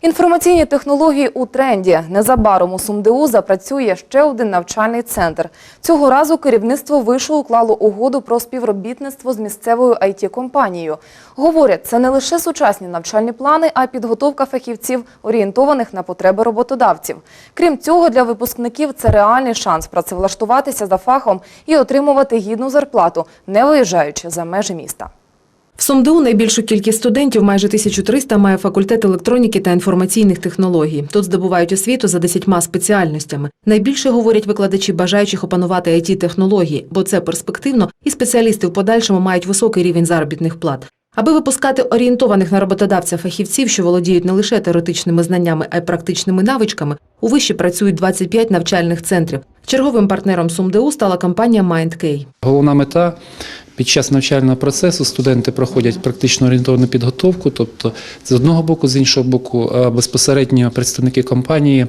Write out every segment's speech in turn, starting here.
Інформаційні технології у тренді. Незабаром у СумДУ запрацює ще один навчальний центр. Цього разу керівництво вишу уклало угоду про співробітництво з місцевою IT-компанією. Говорять, це не лише сучасні навчальні плани, а підготовка фахівців, орієнтованих на потреби роботодавців. Крім цього, для випускників це реальний шанс працевлаштуватися за фахом і отримувати гідну зарплату, не виїжджаючи за межі міста. В СумДУ найбільшу кількість студентів, майже 1300, має факультет електроніки та інформаційних технологій. Тут здобувають освіту за 10 спеціальностями. Найбільше говорять викладачі, бажаючих опанувати it технології бо це перспективно, і спеціалісти в подальшому мають високий рівень заробітних плат. Аби випускати орієнтованих на роботодавця фахівців, що володіють не лише теоретичними знаннями, а й практичними навичками, у виші працюють 25 навчальних центрів. Черговим партнером СумДУ стала компанія MindK. Головна мета під час навчального процесу студенти проходять практично орієнтовану підготовку, тобто з одного боку, з іншого боку, безпосередньо представники компанії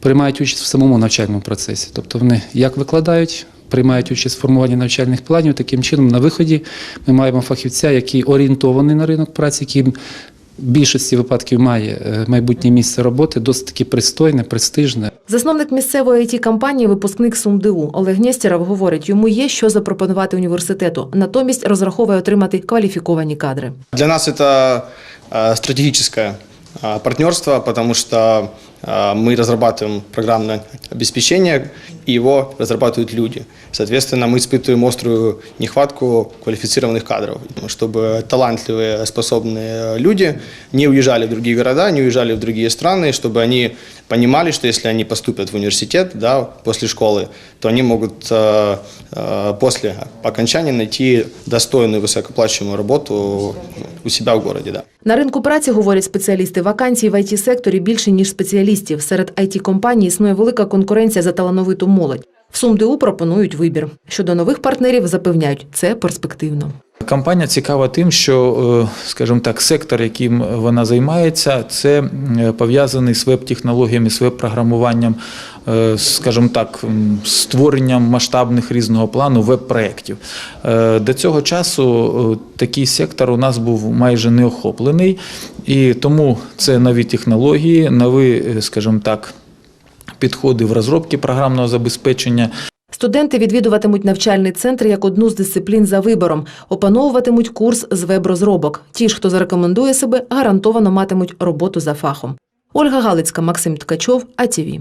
приймають участь в самому навчальному процесі. Тобто вони як викладають, приймають участь в формуванні навчальних планів. Таким чином, на виході ми маємо фахівця, який орієнтований на ринок праці, який більшості випадків має е, майбутнє місце роботи, досить таки пристойне, престижне. Засновник місцевої it компанії випускник СумДУ Олег Нєстєров говорить, йому є що запропонувати університету. Натомість розраховує отримати кваліфіковані кадри. Для нас это э, стратегическое э, партнерство, потому что э, мы разрабатываем программное обеспечение, и его разрабатывают люди. Соответственно, мы испытываем острую нехватку квалифицированных кадров, чтобы талантливые, способные люди не уезжали в другие города, не уезжали в другие страны, чтобы они понимали, что если они поступят в университет да, после школы, то они могут э, после окончания найти достойную высокооплачиваемую работу у себя в городе. Да. На ринку праці, говорять спеціалісти, вакансій в it секторі більше, ніж спеціалістів. Серед it компаній існує велика конкуренція за талановиту молодь. В СумДУ пропонують вибір. Щодо нових партнерів запевняють, це перспективно. Компанія цікава тим, що, е, скажімо так, сектор, яким вона займається, це е, пов'язаний з веб-технологіями, з веб-програмуванням, скажімо так, створенням масштабних різного плану веб-проєктів. Е, До цього часу е, такий сектор у нас був майже не охоплений, і тому це нові технології, нові, е, скажімо так, підходи в розробці програмного забезпечення, Студенти відвідуватимуть навчальний центр як одну з дисциплін за вибором, опановуватимуть курс з веб-розробок. Ті ж, хто зарекомендує себе, гарантовано матимуть роботу за фахом. Ольга Галицька, Максим Ткачов, АТВ.